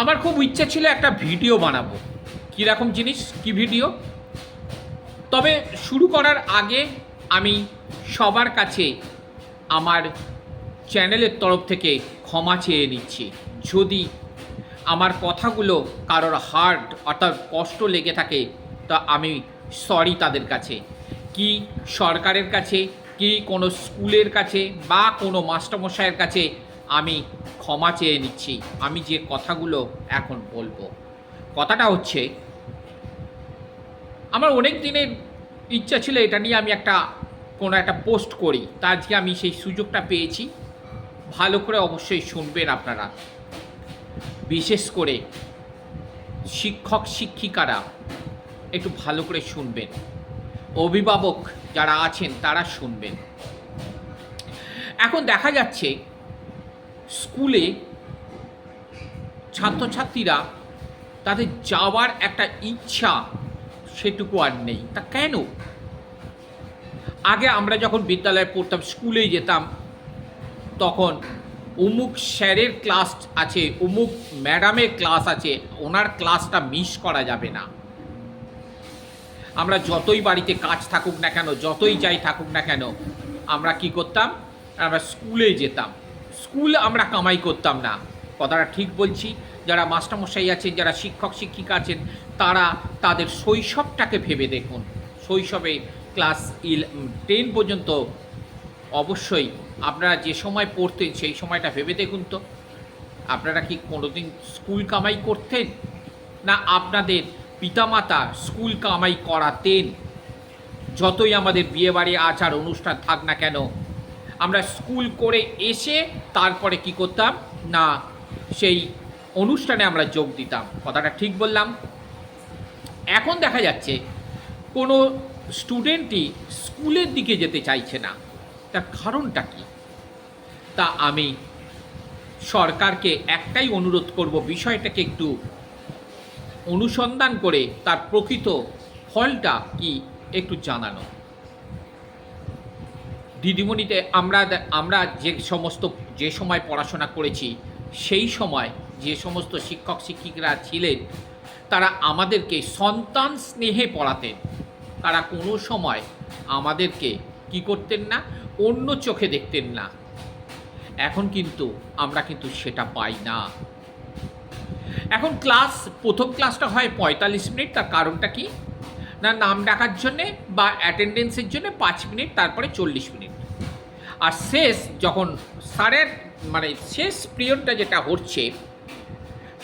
আমার খুব ইচ্ছা ছিল একটা ভিডিও বানাবো। কীরকম জিনিস? কি ভিডিও? তবে শুরু করার আগে আমি সবার কাছে আমার চ্যানেলের তরফ থেকে ক্ষমা চেয়ে নিচ্ছি। যদি আমার কথাগুলো কারোর হার্ট অর্থাৎ কষ্ট লেগে থাকে, তা আমি সরি তাদের কাছে। কি সরকারের কাছে, কি কোনো স্কুলের কাছে বা কোনো মাস্টারমশাইয়ের কাছে আমি ক্ষমা চেয়ে নিচ্ছি। আমি যে কথাগুলো এখন বলব। কথাটা হচ্ছে, আমার অনেক দিনের ইচ্ছা ছিল এটা নিয়ে আমি একটা, কোনো একটা পোস্ট করি। তা আজকে আমি সেই সুযোগটা পেয়েছি। ভালো করে অবশ্যই শুনবেন আপনারা। বিশেষ করে শিক্ষক, শিক্ষিকারা একটু ভালো করে শুনবেন। অভিভাবক যারা আছেন তারা শুনবেন। এখন দেখা যাচ্ছে স্কুলে ছাত্রছাত্রীরা তাদের যাওয়ার একটা ইচ্ছা সেটুকু আর নেই। তা কেন? আগে আমরা যখন বিদ্যালয়ে পড়তাম, স্কুলে যেতাম, তখন অমুক স্যারের ক্লাস আছে, অমুক ম্যাডামের ক্লাস আছে, ওনার ক্লাসটা মিস করা যাবে না। আমরা যতই বাড়িতে কাজ থাকুক না কেন, যতই যাই থাকুক না কেন, আমরা কি করতাম? আমরা স্কুলে যেতাম। স্কুল আমরা কামাই করতাম না। কথাটা ঠিক বলছি, যারা মাস্টারমশাই আছেন, যারা শিক্ষক, শিক্ষিকা আছেন, তারা তাদের শৈশবটাকে ভেবে দেখুন। শৈশবে ক্লাস ইল টেন পর্যন্ত অবশ্যই আপনারা যে সময় পড়তেন, সেই সময়টা ভেবে দেখুন তো। আপনারা কি কোনোদিন স্কুল কামাই করতেন? না আপনাদের পিতামাতা স্কুল কামাই করাতেন? যতই আমাদের বিয়েবাড়ি, আচার, অনুষ্ঠান থাক না কেন আমরা স্কুল করে এসে তারপরে কি করতাম? না, সেই অনুষ্ঠানে আমরা যোগ দিতাম। কথাটা ঠিক বললাম। এখন দেখা যাচ্ছে, কোনো স্টুডেন্টই স্কুলের দিকে যেতে চাইছে না। তার কারণটা কি? তা আমি সরকারকে একটাই অনুরোধ করব, বিষয়টাকে একটু অনুসন্ধান করে তার প্রকৃত ফলটা কি একটু জানানো। দিদিমণিতে আমরা আমরা যে সমস্ত, যে সময় পড়াশোনা করেছি, সেই সময় যে সমস্ত শিক্ষক, শিক্ষিকরা ছিলেন, তারা আমাদেরকে সন্তান স্নেহে পড়াতেন। তারা কোনো সময় আমাদেরকে কি করতেন না, অন্য চোখে দেখতেন না। এখন কিন্তু আমরা কিন্তু সেটা পাই না। এখন ক্লাস, প্রথম ক্লাসটা হয় পঁয়তাল্লিশ মিনিট, তার কারণটা কি? না, নাম ডাকার জন্যে বা অ্যাটেন্ডেন্সের জন্য পাঁচ মিনিট, তারপরে চল্লিশ মিনিট। আর শেষ যখন স্যারের মানে শেষ পিরিয়ডটা যেটা হচ্ছে,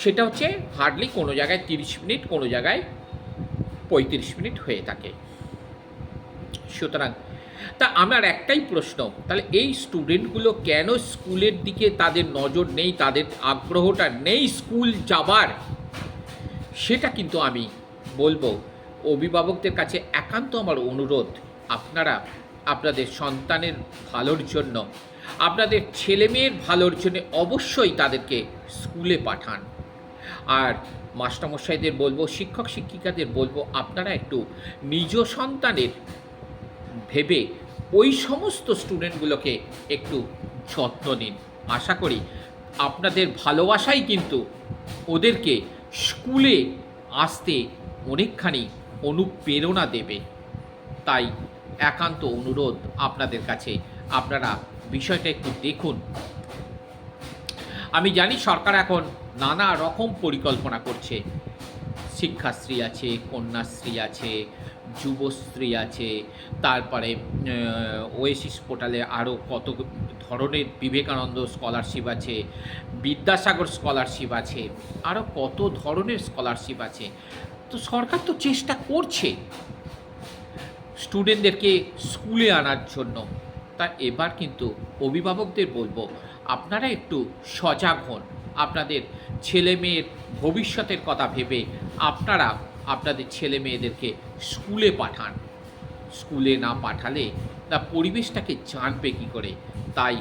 সেটা হচ্ছে হার্ডলি কোনো জায়গায় তিরিশ মিনিট, কোনো জায়গায় পঁয়ত্রিশ মিনিট হয়ে থাকে। সুতরাং, তা আমার একটাই প্রশ্ন, তাহলে এই স্টুডেন্টগুলো কেন স্কুলের দিকে তাদের নজর নেই, তাদের আগ্রহটা নেই স্কুল যাবার? সেটা কিন্তু আমি বলব। অভিভাবকদের কাছে একান্ত আমার অনুরোধ, আপনারা আপনাদের সন্তানের ভালোর জন্য, আপনাদের ছেলেমেয়ের ভালোর জন্য অবশ্যই তাদেরকে স্কুলে পাঠান। আর মাস্টারমশাইদের বলব, শিক্ষক শিক্ষিকাদের বলব, আপনারা একটু নিজ সন্তানের ভেবে ওই সমস্ত স্টুডেন্টগুলোকে একটু যত্ন নিন। আশা করি আপনাদের ভালোবাসাই কিন্তু ওদেরকে স্কুলে আসতে অনেকখানি অনুপ্রেরণা দেবে। তাই একান্ত অনুরোধ আপনাদের কাছে। আপনারা বিষয়টা একটু দেখুন। আমি জানি সরকার এখন নানা রকম পরিকল্পনা করছে। শিক্ষাশ্রী আছে, কন্যাশ্রী আছে, যুবশ্রী আছে, তারপরে ওয়েসিস পোর্টালে আরও কত ধরনের বিবেকানন্দ স্কলারশিপ আছে, বিদ্যাসাগর স্কলারশিপ আছে আরও কত ধরনের স্কলারশিপ আছে। তো সরকার তো চেষ্টা করছে। স্টুডেন্টদেরকে স্কুলে আনার জন্য। তা এবার কিন্তু অভিভাবকদের বলব, আপনারা একটু সজাগ হন। আপনাদের ছেলে মেয়ের ভবিষ্যতের কথা ভেবে আপনারা আপনাদের ছেলে মেয়েদেরকে স্কুলে পাঠান। স্কুলে না পাঠালে তা পরিবেশটাকে জানবে কী করে? তাই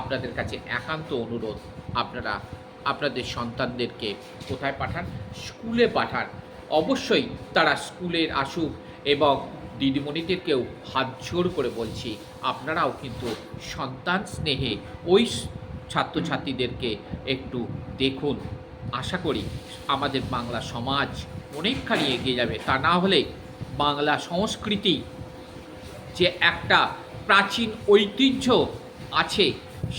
আপনাদের কাছে একান্ত অনুরোধ, আপনারা আপনাদের সন্তানদেরকে কোথায় পাঠান? স্কুলে পাঠান। অবশ্যই তারা স্কুলের আসুক এবং দিদিমণিদেরকেও হাত জোর করে বলছি, আপনারাও কিন্তু সন্তান স্নেহে ওই ছাত্রছাত্রীদেরকে একটু দেখুন। আশা করি আমাদের বাংলা সমাজ অনেকখানি এগিয়ে যাবে। তা না হলে বাংলা সংস্কৃতি যে একটা প্রাচীন ঐতিহ্য আছে,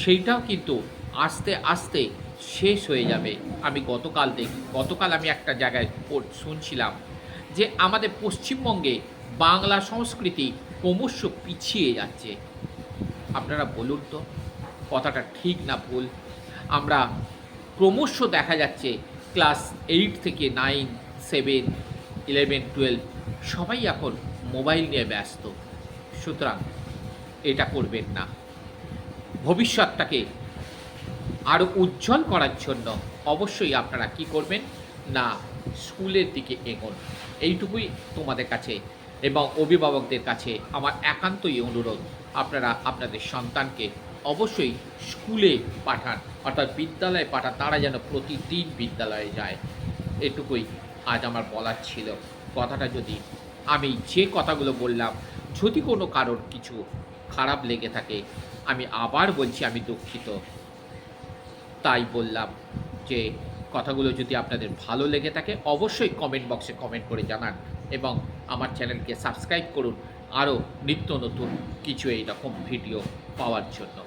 সেইটাও কিন্তু আস্তে আস্তে শেষ হয়ে যাবে। আমি গতকাল দেখি, গতকাল আমি একটা জায়গায় শুনছিলাম যে আমাদের পশ্চিমবঙ্গে বাংলা সংস্কৃতি ক্রমশ পিছিয়ে যাচ্ছে। আপনারা বলুন তো, কথাটা ঠিক না ভুল? আমরা ক্রমশ দেখা যাচ্ছে, ক্লাস এইট থেকে নাইন, সেভেন, ইলেভেন, টুয়েলভ, সবাই এখন মোবাইল নিয়ে ব্যস্ত। সুতরাং এটা করবেন না। ভবিষ্যৎটাকে আরও উজ্জ্বল করার জন্য অবশ্যই আপনারা কি করবেন? না, স্কুলের দিকে এগোন। এইটুকুই তোমাদের কাছে এবং অভিভাবকদের কাছে আমার একান্তই অনুরোধ, আপনারা আপনাদের সন্তানকে অবশ্যই স্কুলে পাঠান, অর্থাৎ বিদ্যালয়ে পাঠান, তারা যেন প্রতিদিন বিদ্যালয়ে যায়। এটুকুই আজ আমার বলার ছিল। কথাটা যদি আমি যে কথাগুলো বললাম, যদি কোনো কারোর কিছু খারাপ লেগে থাকে, আমি আবার বলছি আমি দুঃখিত। তাই বললাম যে, কথাগুলো যদি আপনাদের ভালো লেগে থাকে, অবশ্যই কমেন্ট বক্সে কমেন্ট করে জানান। এবং আমার চ্যানেলকে সাবস্ক্রাইব করুন। আরও নিত্য নতুন কিছু এইরকম ভিডিও পাওয়ার জন্য।